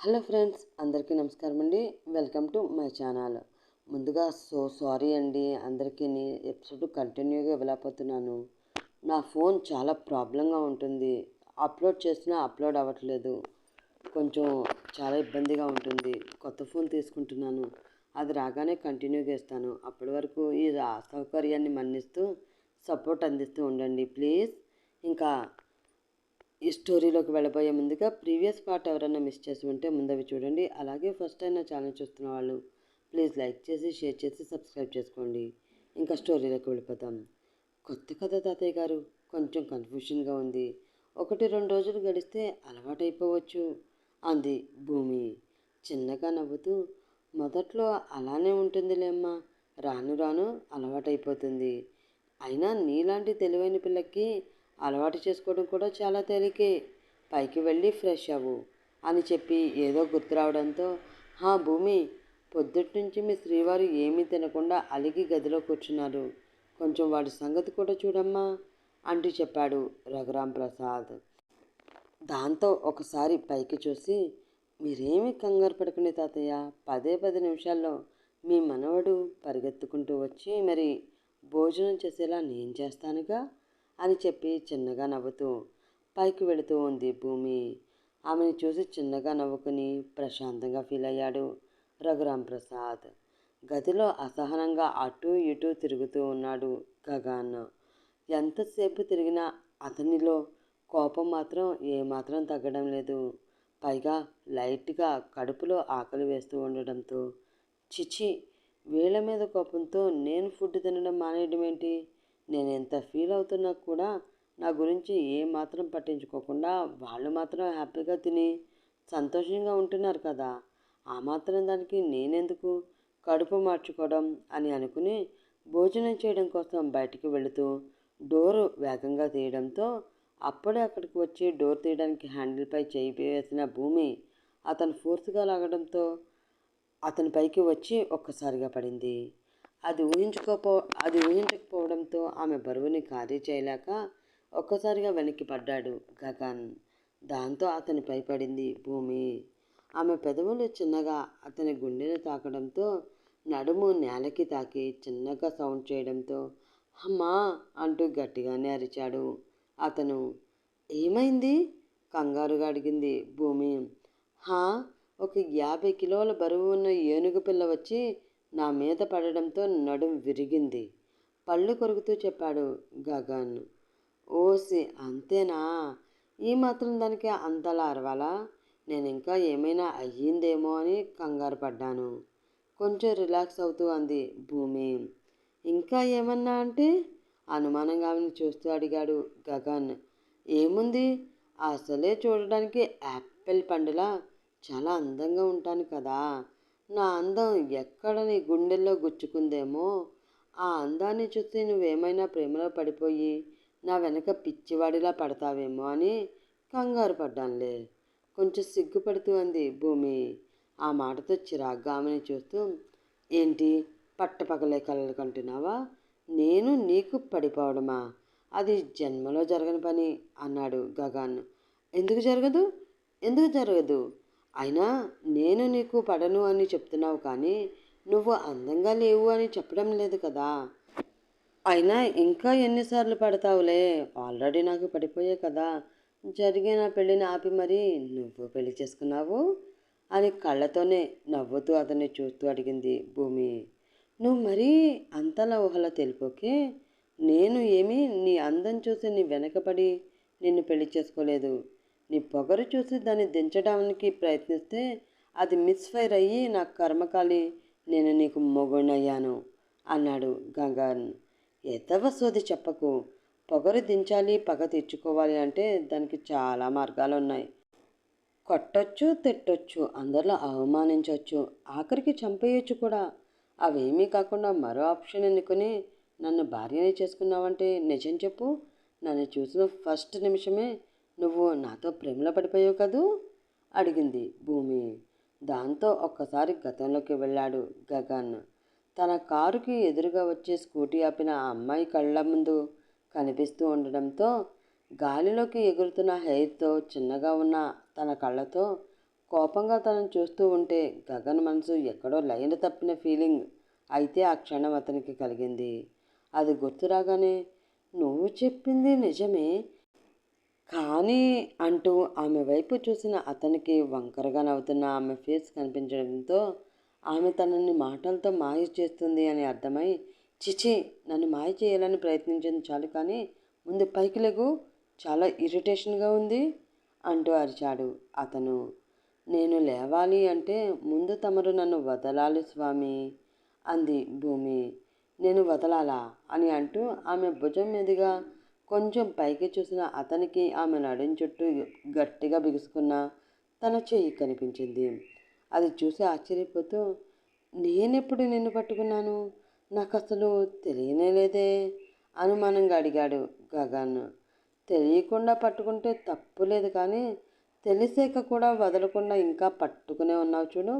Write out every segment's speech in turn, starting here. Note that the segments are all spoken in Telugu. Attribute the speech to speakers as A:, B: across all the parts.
A: హలో ఫ్రెండ్స్ అందరికీ నమస్కారం అండి వెల్కమ్ టు మై ఛానల్. ముందుగా సో సారీ అండి. అందరికీ ఎపిసోడ్ కంటిన్యూగా ఇవ్వలేకపోతున్నాను నా ఫోన్ చాలా ప్రాబ్లంగా ఉంటుంది. అప్లోడ్ చేసినా అప్లోడ్ అవ్వట్లేదు. కొంచెం చాలా ఇబ్బందిగా ఉంటుంది. కొత్త ఫోన్ తీసుకుంటున్నాను. అది రాగానే కంటిన్యూగా ఇస్తాను అప్పటి వరకు ఈ అసౌకర్యాన్ని మన్నిస్తూ సపోర్ట్ అందిస్తూ ఉండండి ప్లీజ్. ఇంకా ఈ స్టోరీలోకి వెళ్ళబోయే ముందుగా ప్రీవియస్ పార్ట్ ఎవరైనా మిస్ చేసి ఉంటే ముందవి చూడండి. అలాగే ఫస్ట్ అయినా ఛానల్ చూస్తున్న వాళ్ళు ప్లీజ్ లైక్ చేసి షేర్ చేసి సబ్స్క్రైబ్ చేసుకోండి. ఇంకా స్టోరీలోకి వెళ్ళిపోతాం. కొత్త కథ తాతయ్య గారు కొంచెం కన్ఫ్యూషన్గా ఉంది. ఒకటి రెండు రోజులు గడిస్తే అలవాటైపోవచ్చు. అంది భూమి. చిన్నగా నవ్వుతూ మొదట్లో అలానే ఉంటుందిలేమ్మా రాను రాను అలవాటైపోతుంది. అయినా నీలాంటి తెలివైన పిల్లకి అలవాటు చేసుకోవడం కూడా చాలా తేలికే. పైకి వెళ్ళి ఫ్రెష్ అవ్వు అని చెప్పి ఏదో గుర్తు రావడంతో హా భూమి పొద్దుటి నుంచి మీ శ్రీవారు ఏమీ తినకుండా అలిగి గదిలో కూర్చున్నారు. కొంచెం వాడి సంగతి కూడా చూడమ్మా అంటూ చెప్పాడు రఘురాం ప్రసాద్. దాంతో ఒకసారి పైకి చూసి మీరేమి కంగారు పడుకునే తాతయ్య. పదే పది నిమిషాల్లో మీ మనవడు పరిగెత్తుకుంటూ వచ్చి మరి భోజనం చేసేలా నేను చేస్తానుగా? అని చెప్పి చిన్నగా నవ్వుతూ పైకి వెళుతూ ఉంది భూమి. ఆమెను చూసి చిన్నగా నవ్వుకుని ప్రశాంతంగా ఫీల్ అయ్యాడు రఘురాం ప్రసాద్. గదిలో అసహనంగా అటు ఇటు తిరుగుతూ ఉన్నాడు గగాన్. ఎంతసేపు తిరిగినా అతనిలో కోపం మాత్రం ఏమాత్రం తగ్గడం లేదు. పైగా లైట్గా కడుపులో ఆకలి వేస్తూ ఉండడంతో చిచి వీళ్ళ మీద కోపంతో నేను ఫుడ్ తినడం మానేయడం ఏంటి నేను ఎంత ఫీల్ అవుతున్నా కూడా నా గురించి ఏ మాత్రం పట్టించుకోకుండా వాళ్ళు మాత్రం హ్యాపీగా తిని సంతోషంగా ఉంటున్నారు కదా. ఆ మాత్రం దానికి నేనెందుకు? కడుపు మార్చుకోవడం అని అనుకుని భోజనం చేయడం కోసం బయటికి వెళుతూ డోరు వేగంగా తీయడంతో అప్పుడే అక్కడికి వచ్చి డోర్ తీయడానికి హ్యాండిల్పై చేయి వేసిన భూమి అతను ఫోర్స్గా లాగడంతో అతని పైకి వచ్చి ఒక్కసారిగా పడింది. అది ఊహించుకోపో అది ఊహించకపోవడంతో ఆమె బరువుని ఖాళీ చేయలేక ఒక్కసారిగా వెనక్కి పడ్డాడు గగన్. దాంతో అతని పడింది భూమి. ఆమె పెదవులు చిన్నగా అతని గుండెను తాకడంతో నడుము నేలకి తాకి చిన్నగా సౌండ్ చేయడంతో అమ్మా అంటూ గట్టిగానే అరిచాడు అతను. ఏమైంది? కంగారుగా అడిగింది భూమి. హా ఒక యాభై కిలోల బరువు ఉన్న ఏనుగు పిల్ల వచ్చి నా మీద పడడంతో నడుం విరిగింది. పళ్ళు కొరుకుతూ చెప్పాడు గగన్. ఓసి అంతేనా? ఈ మాత్రం దానికి అంతలా అరవాలా? నేను ఇంకా ఏమైనా అయ్యిందేమో అని కంగారు పడ్డాను. కొంచెం రిలాక్స్ అవుతూ అంది భూమి. ఇంకా ఏమన్నా అంటే? అనుమానంగా ఆమెను చూస్తూ అడిగాడు గగన్. ఏముంది? అసలే చూడడానికి యాపిల్ పండులా? చాలా అందంగా ఉంటాను కదా. నా అందం ఎక్కడ నీ గుండెల్లో గుచ్చుకుందేమో? ఆ అందాన్ని చూసి నువ్వేమైనా ప్రేమలో పడిపోయి నా వెనక పిచ్చివాడిలా పడతావేమో అని కంగారు పడ్డానులే. కొంచెం సిగ్గుపడుతూ అంది భూమి. ఆ మాటతో చిరాగ్గా ఆమెని చూస్తూ ఏంటి? పట్టపగలే కలలు కంటున్నావా? నేను నీకు పడిపోవడమా? అది జన్మలో జరగని పని అన్నాడు గగన్. ఎందుకు జరగదు? ఎందుకు జరగదు? అయినా నేను నీకు పడను అని చెప్తున్నావు కానీ నువ్వు అందంగా లేవు అని చెప్పడం లేదు కదా. అయినా ఇంకా ఎన్నిసార్లు పడతావులే. ఆల్రెడీ నాకు పడిపోయే కదా. జరిగిన పెళ్ళిని ఆపి మరి నువ్వు పెళ్ళి చేసుకున్నావు? అని కళ్ళతోనే నవ్వుతూ అతన్ని చూస్తూ అడిగింది భూమి. నువ్వు మరీ అంతలా ఊహలో తెలిపోకే? నేను ఏమీ నీ అందం చూసి నీ వెనకపడి నిన్ను పెళ్ళి చేసుకోలేదు. నీ పొగరు చూసి దాన్ని దించడానికి ప్రయత్నిస్తే అది మిస్ఫైర్ అయ్యి నా కర్మకాలి నేను నీకు మొగుణయ్యాను అన్నాడు గంగాన్ ఎతవ సోది చెప్పకు. పొగరు దించాలి పగ తెచ్చుకోవాలి అంటే దానికి చాలా మార్గాలు ఉన్నాయి. కొట్టొచ్చు తిట్టొచ్చు అందరిలో అవమానించవచ్చు ఆఖరికి చంపేయచ్చు కూడా. అవేమీ కాకుండా మరో ఆప్షన్ ఎన్నుకొని నన్ను భార్యని చేసుకున్నావంటే నిజం చెప్పు. నన్ను చూసిన ఫస్ట్ నిమిషమే నువ్వు నాతో ప్రేమలో పడిపోయావు కదూ? అడిగింది భూమి. దాంతో ఒక్కసారి గతంలోకి వెళ్ళాడు గగన్. తన కారుకి ఎదురుగా వచ్చే స్కూటీ ఆపిన ఆ అమ్మాయి కళ్ళ ముందు కనిపిస్తూ ఉండడంతో గాలిలోకి ఎగురుతున్న హెయిర్తో చిన్నగా ఉన్న తన కళ్ళతో కోపంగా తనను చూస్తూ ఉంటే గగన్ మనసు ఎక్కడో లైన్ తప్పిన ఫీలింగ్ అయితే ఆ క్షణం అతనికి కలిగింది. అది గుర్తురాగానే నువ్వు చెప్పింది నిజమే. కానీ అంటూ ఆమె వైపు చూసిన అతనికి వంకరగా నవ్వుతున్న ఆమె ఫేస్ కనిపించడంతో ఆమె తనని మాటలతో మాయ చేస్తుంది అని అర్థమై చిచి నన్ను మాయ చేయాలని ప్రయత్నించింది చాలు కానీ ముందు పైకి లేగు చాలా ఇరిటేషన్గా ఉంది అంటూ అరిచాడు అతను. నేను లేవాలి అంటే ముందు తమరు నన్ను వదలాలి స్వామి అంది భూమి. నేను వదలాలా అని అంటూ ఆమె భుజం మీదుగా కొంచెం పైకి చూసిన అతనికి ఆమె నడుం చుట్టూ గట్టిగా బిగుసుకున్న తన చెయ్యి కనిపించింది. అది చూసి ఆశ్చర్యపోతూ నేనెప్పుడు నిన్ను పట్టుకున్నాను? నాకు అసలు తెలియనే లేదే అనుమానంగా అడిగాడు గగన్. తెలియకుండా పట్టుకుంటే తప్పు లేదు కానీ తెలిసాక కూడా వదలకుండా ఇంకా పట్టుకునే ఉన్నావు చూడు.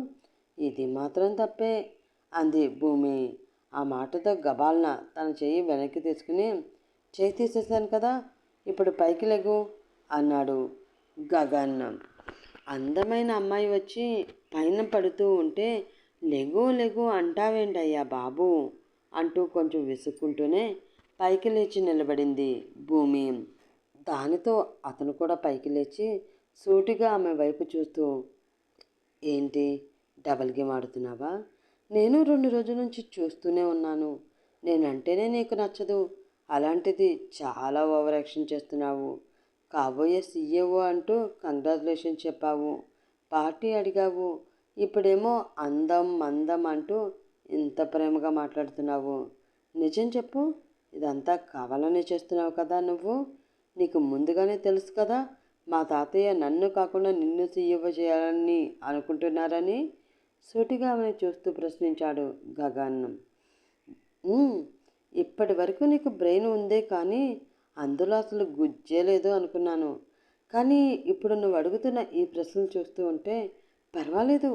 A: ఇది మాత్రం తప్పే అంది భూమి. ఆ మాటతో గబాల్న తన చెయ్యి వెనక్కి తీసుకుని చేయి తీసేసాను కదా ఇప్పుడు పైకి లెగు అన్నాడు గగన్. అందమైన అమ్మాయి వచ్చి పైన పడుతూ ఉంటే లెగు లెగు అంటావేంటయ్యా బాబు? అంటూ కొంచెం విసుక్కుంటూనే పైకి లేచి నిలబడింది భూమి. దానితో అతను కూడా పైకి లేచి సూటిగా ఆమె వైపు చూస్తూ ఏంటి డబల్ గేమ్ ఆడుతున్నావా? నేను రెండు రోజుల నుంచి చూస్తూనే ఉన్నాను. నేనంటేనే నీకు నచ్చదు. అలాంటిది చాలా ఓవర్ యాక్షన్ చేస్తున్నావు. కాబోయే సీఏఓ అంటూ కంగ్రాచులేషన్ చెప్పావు. పార్టీ అడిగావు. ఇప్పుడేమో అందం మందం అంటూ ఇంత ప్రేమగా మాట్లాడుతున్నావు. నిజం చెప్పు. ఇదంతా కావాలనే చేస్తున్నావు కదా నువ్వు? నీకు ముందుగానే తెలుసు కదా మా తాతయ్య నన్ను కాకుండా నిన్ను సీఈఓ చేయాలని అనుకుంటున్నారని? సూటిగా ఆమె చూస్తూ ప్రశ్నించాడు గగన్. ఇప్పటి వరకు నీకు బ్రెయిన్ ఉందే కానీ అందులో అసలు గుజ్జే లేదు అనుకున్నాను. కానీ ఇప్పుడు నువ్వు అడుగుతున్న ఈ ప్రశ్నలు చూస్తూ ఉంటే పర్వాలేదు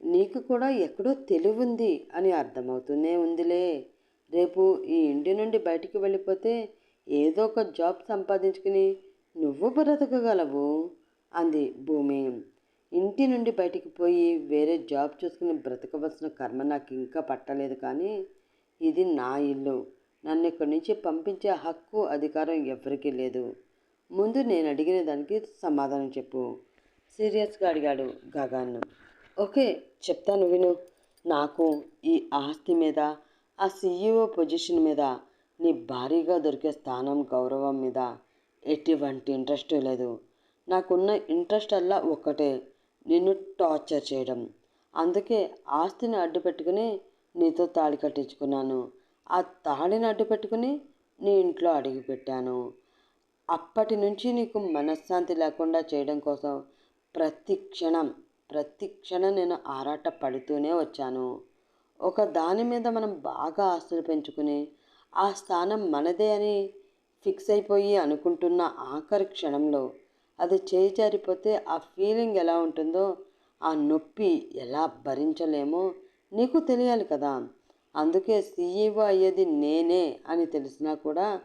A: నీకు కూడా ఎక్కడో తెలివి ఉంది అని అర్థమవుతూనే ఉందిలే. రేపు ఈ ఇంటి నుండి బయటికి వెళ్ళిపోతే ఏదో ఒక జాబ్ సంపాదించుకుని నువ్వు బ్రతకగలవు అంది భూమి. ఇంటి నుండి బయటికి పోయి వేరే జాబ్ చూసుకుని బ్రతకవలసిన కర్మ నాకు ఇంకా పట్టలేదు కానీ ఇది నా ఇల్లు. నన్ను ఇక్కడి నుంచి పంపించే హక్కు అధికారం ఎవరికీ లేదు. ముందు నేను అడిగిన దానికి సమాధానం చెప్పు. సీరియస్గా అడిగాడు గగాన్ను ఓకే చెప్తాను విను. నాకు ఈ ఆస్తి మీద ఆ సీఈఓ పొజిషన్ మీద నీ భారీగా దొరికే స్థానం గౌరవం మీద ఎటువంటి ఇంట్రెస్ట్ లేదు. నాకున్న ఇంట్రెస్ట్ అల్లా ఒక్కటే నిన్ను టార్చర్ చేయడం. అందుకే ఆస్తిని అడ్డు పెట్టుకుని నీతో తాళి కట్టించుకున్నాను. ఆ తాళిని అడ్డు పెట్టుకుని నీ ఇంట్లో అడుగుపెట్టాను అప్పటి నుంచి నీకు మనశ్శాంతి లేకుండా చేయడం కోసం ప్రతి క్షణం ప్రతి క్షణం నేను ఆరాట పడుతూనే వచ్చాను. ఒక దాని మీద మనం బాగా ఆస్తులు పెంచుకుని ఆ స్థానం మనదే అని ఫిక్స్ అయిపోయి అనుకుంటున్న ఆఖరి క్షణంలో అది చేయి జారిపోతే ఆ ఫీలింగ్ ఎలా ఉంటుందో ఆ నొప్పి ఎలా భరించలేమో నీకు తెలియాలి కదా. అందుకే సీఈఓ అయ్యేది నేనే అని తెలిసినా కూడా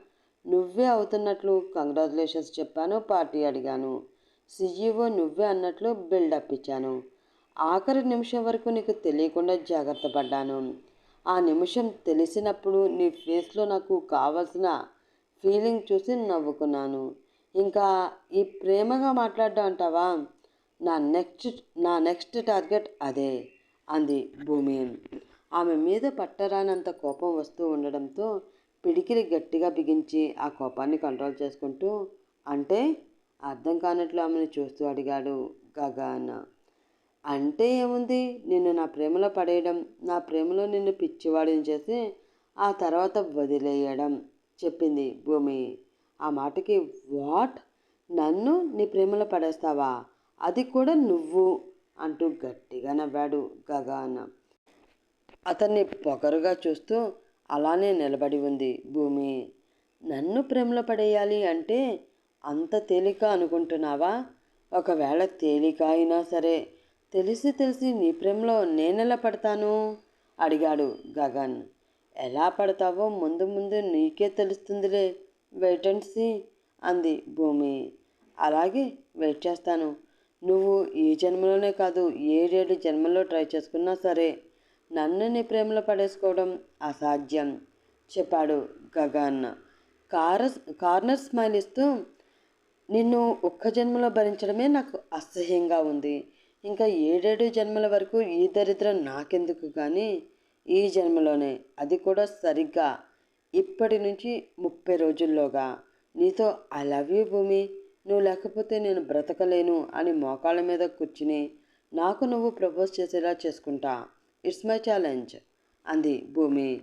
A: నువ్వే అవుతున్నట్లు కంగ్రాచులేషన్స్ చెప్పాను పార్టీ అడిగాను. సీఈఓ నువ్వే అన్నట్లు బిల్డప్ ఇచ్చాను. ఆఖరి నిమిషం వరకు నీకు తెలియకుండా జాగ్రత్త పడ్డాను. ఆ నిమిషం తెలిసినప్పుడు నీ ఫేస్లో నాకు కావలసిన ఫీలింగ్ చూసి నవ్వుకున్నాను. ఇంకా ఈ ప్రేమగా మాట్లాడడం అంటావా? నా నెక్స్ట్ నా నెక్స్ట్ టార్గెట్ అదే అంది భూమి. ఆమె మీద పట్టరానంత కోపం వస్తూ ఉండడంతో పిడికిలి గట్టిగా బిగించి ఆ కోపాన్ని కంట్రోల్ చేసుకుంటూ అంటే అర్థం కానట్లు ఆమెను చూస్తూ అడిగాడు గగాన అంటే ఏముంది? నిన్ను నా ప్రేమలో పడేయడం నా ప్రేమలో నిన్ను పిచ్చివాడిని చేసి ఆ తర్వాత వదిలేయడం చెప్పింది భూమి. ఆ మాటకి వాట్? నన్ను నీ ప్రేమలో పడేస్తావా? అది కూడా నువ్వు అంటూ గట్టిగా నవ్వాడు గగాన అతన్ని పొగరుగా చూస్తూ అలానే నిలబడి ఉంది. భూమి నన్ను ప్రేమలో పడేయాలి అంటే అంత తేలిక అనుకుంటున్నావా? ఒకవేళ తేలిక అయినా సరే తెలిసి తెలిసి నీ ప్రేమలో నేనెలా పడతాను? అడిగాడు గగన్. ఎలా పడతావో ముందు ముందు నీకే తెలుస్తుందిలే వెయిట్ అండ్ సీ అంది భూమి. అలాగే వెయిట్ చేస్తాను. నువ్వు ఈ జన్మలోనే కాదు ఏడేడు జన్మలో ట్రై చేసుకున్నా సరే. నన్ను నీ ప్రేమలో పడేసుకోవడం అసాధ్యం చెప్పాడు గగన్. కార్ కార్నర్ స్మైల్ ఇస్తూ నిన్ను ఒక్క జన్మలో భరించడమే నాకు అసహ్యంగా ఉంది. ఇంకా ఏడేడు జన్మల వరకు ఈ దరిద్రం నాకెందుకు కానీ ఈ జన్మలోనే అది కూడా సరిగ్గా. ఇప్పటి నుంచి ముప్పై రోజుల్లోగా. నీతో ఐ లవ్ యూ భూమి నువ్వు లేకపోతే నేను బ్రతకలేను అని మోకాళ్ళ మీద కూర్చుని నాకు నువ్వు ప్రపోజ్ చేసేలా చేసుకుంటా. ఇట్స్ మై ఛాలెంజ్ అంది భూమి.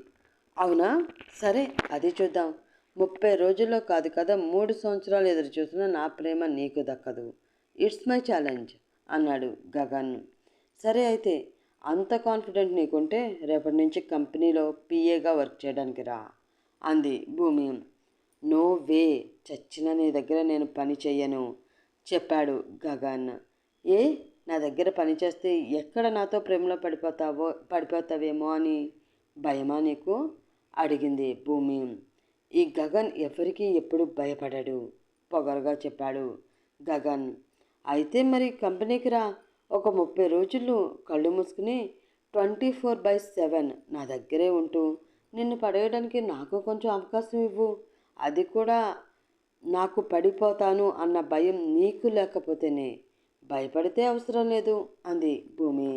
A: అవునా? సరే అది చూద్దాం. ముప్పై రోజుల్లో కాదు కదా మూడు సంవత్సరాలు ఎదురు చూసిన నా ప్రేమ నీకు దక్కదు. ఇట్స్ మై ఛాలెంజ్ అన్నాడు గగన్. సరే అయితే అంత కాన్ఫిడెంట్ నీకుంటే రేపటి నుంచి కంపెనీలో పిఏగా వర్క్ చేయడానికి రా అంది భూమి. నో వే చచ్చిన నీ దగ్గర నేను పని చెయ్యను చెప్పాడు గగన్. ఏ? నా దగ్గర పనిచేస్తే ఎక్కడ నాతో ప్రేమలో పడిపోతావో పడిపోతావేమో అని భయమా నీకు? అడిగింది భూమి. ఈ గగన్ ఎవరికి ఎప్పుడు భయపడాడు పొగరుగా చెప్పాడు గగన్. అయితే మరి కంపెనీకి రా. ఒక ముప్పై రోజులు కళ్ళు మూసుకుని ట్వంటీ ఫోర్ బై సెవెన్ నా దగ్గరే ఉంటూ నిన్ను పడేయడానికి నాకు కొంచెం అవకాశం ఇవ్వు. అది కూడా నాకు పడిపోతాను అన్న భయం నీకు లేకపోతేనే. భయపడితే అవసరం లేదు అంది భూమి.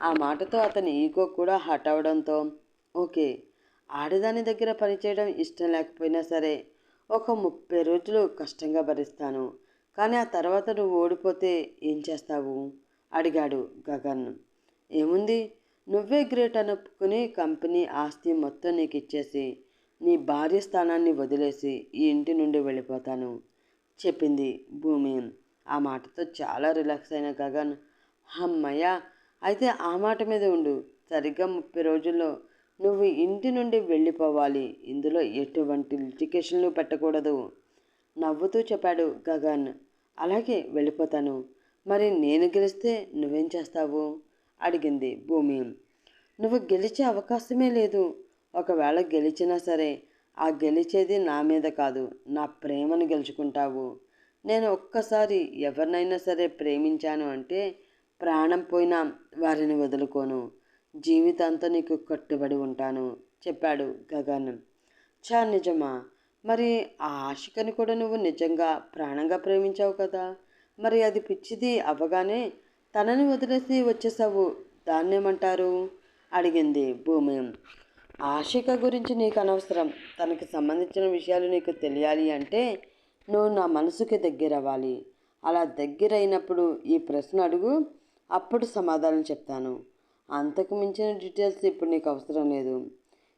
A: ఆ మాటతో అతని ఈగో కూడా హట్ అవడంతో ఓకే ఆడదాని దగ్గర పనిచేయడం ఇష్టం లేకపోయినా సరే ఒక ముప్పై రోజులు కష్టంగా భరిస్తాను. కానీ ఆ తర్వాత నువ్వు ఓడిపోతే ఏం చేస్తావు? అడిగాడు గగన్. ఏముంది? నువ్వే గ్రేట్ అనుకుని కంపెనీ ఆస్తి మొత్తం నీకు ఇచ్చేసి నీ భార్య స్థానాన్ని వదిలేసి ఈ ఇంటి నుండి వెళ్ళిపోతాను చెప్పింది భూమి. ఆ మాటతో చాలా రిలాక్స్ అయిన గగన్. అమ్మయ్య అయితే ఆ మాట మీద ఉండు. సరిగ్గా ముప్పై రోజుల్లో నువ్వు ఇంటి నుండి వెళ్ళిపోవాలి. ఇందులో ఎటువంటి లిటికేషన్లు పెట్టకూడదు. నవ్వుతూ చెప్పాడు గగన్. అలాగే వెళ్ళిపోతాను. మరి నేను గెలిస్తే నువ్వేం చేస్తావు? అడిగింది భూమి. నువ్వు గెలిచే అవకాశమే లేదు. ఒకవేళ గెలిచినా సరే ఆ గెలిచేది నా మీద కాదు. నా ప్రేమను గెలుచుకుంటావు. నేను ఒక్కసారి ఎవరినైనా సరే ప్రేమించాను అంటే ప్రాణం పోయినా వారిని వదులుకోను. జీవితాంతా నీకు కట్టుబడి ఉంటాను చెప్పాడు గగన్. చా నిజమా? మరి ఆ ఆశికని కూడా నువ్వు నిజంగా ప్రాణంగా ప్రేమించావు కదా? మరి అది పిచ్చిది అవ్వగానే తనని వదిలేసి వచ్చేసావు. దాన్నేమంటారు? అడిగింది భూమి ఆశిక గురించి నీకు అనవసరం. తనకి సంబంధించిన విషయాలు నీకు తెలియాలి అంటే నువ్వు నా మనసుకి దగ్గర అవ్వాలి అలా దగ్గర అయినప్పుడు ఈ ప్రశ్న అడుగు అప్పుడు సమాధానం చెప్తాను. అంతకు మించిన డీటెయిల్స్ ఇప్పుడు నీకు అవసరం లేదు.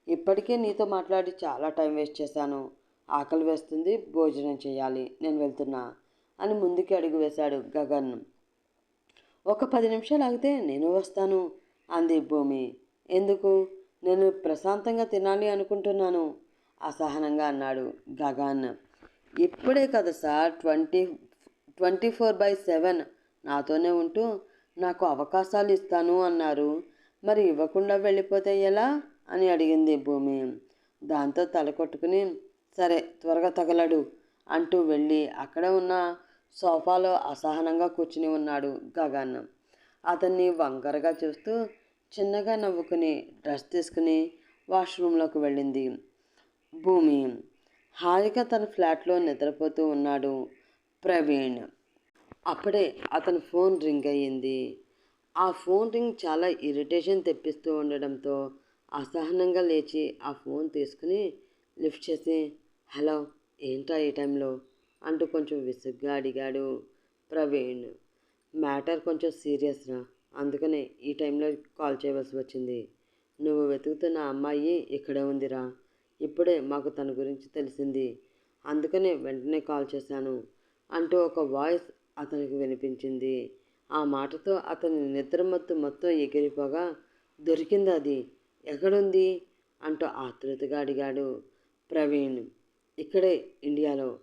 A: ఇప్పటికే నీతో మాట్లాడి చాలా టైం వేస్ట్ చేశాను. ఆకలి వేస్తుంది భోజనం చేయాలి నేను వెళ్తున్నా అని ముందుకి అడుగు వేశాడు గగన్. ఒక పది నిమిషాలు ఆగితే నేను వస్తాను అంది భూమి. ఎందుకు? నేను ప్రశాంతంగా తినాలి అనుకుంటున్నాను అసహనంగా అన్నాడు గగన్. ఇప్పుడే కదా sir twenty twenty four by seven నాతోనే ఉంటూ నాకు అవకాశాలు ఇస్తాను అన్నారు. మరి ఇవ్వకుండా వెళ్ళిపోతే ఎలా? అని అడిగింది భూమి. దాంతో తల కొట్టుకుని సరే త్వరగా తగలడు అంటూ వెళ్ళి అక్కడ ఉన్న సోఫాలో అసహనంగా కూర్చుని ఉన్నాడు గగన్. అతన్ని వంకరగా చూస్తూ చిన్నగా నవ్వుకుని డ్రెస్ తీసుకుని వాష్రూమ్లోకి వెళ్ళింది భూమి. హాయిగా తన ఫ్లాట్లో నిద్రపోతూ ఉన్నాడు ప్రవీణ్. అప్పుడే అతని ఫోన్ రింగ్ అయ్యింది. ఆ ఫోన్ రింగ్ చాలా ఇరిటేషన్ తెప్పిస్తూ ఉండడంతో అసహనంగా లేచి ఆ ఫోన్ తీసుకుని లిఫ్ట్ చేసి హలో ఏంటా ఈ టైంలో? అంటూ కొంచెం విసుగ్గా అడిగాడు ప్రవీణ్. మ్యాటర్ కొంచెం సీరియస్ రా అందుకనే ఈ టైంలో కాల్ చేయవలసి వచ్చింది. నువ్వు వెతుకుతున్న అమ్మాయి ఇక్కడే ఉందిరా ఇప్పుడే మాకు తన గురించి తెలిసింది. అందుకనే వెంటనే కాల్ చేశాను అంటూ ఒక వాయిస్ అతనికి వినిపించింది. ఆ మాటతో అతని నిద్రమత్తు మొత్తం ఎగిరిపోగా దొరికింది అది. ఎక్కడుంది? అంటూ ఆతృతగా అడిగాడు ప్రవీణ్. ఇక్కడే ఇండియాలో.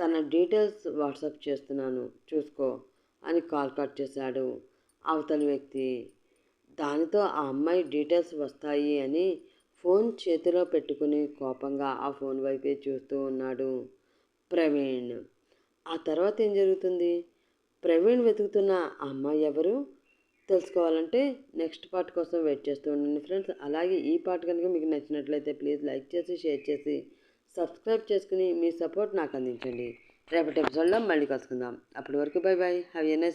A: తన డీటెయిల్స్ వాట్సాప్ చేస్తున్నాను. చూసుకో అని కాల్ కట్ చేశాడు అవతలి వ్యక్తి. దానితో ఆ అమ్మాయి డీటెయిల్స్ వస్తాయి అని ఫోన్ చేతిలో పెట్టుకుని కోపంగా ఆ ఫోన్ వైపే చూస్తూ ఉన్నాడు ప్రవీణ్. ఆ తర్వాత ఏం జరుగుతుంది? ప్రవీణ్ వెతుకుతున్న అమ్మాయి ఎవరు? తెలుసుకోవాలంటే నెక్స్ట్ పార్ట్ కోసం వెయిట్ చేస్తూ ఉండండి ఫ్రెండ్స్. అలాగే ఈ పార్ట్ కనుక మీకు నచ్చినట్లయితే ప్లీజ్ లైక్ చేసి షేర్ చేసి సబ్స్క్రైబ్ చేసుకుని మీ సపోర్ట్ నాకు అందించండి. రేపటి ఎపిసోడ్లో మళ్ళీ కలుసుకుందాం. అప్పటి వరకు bye bye. Have a nice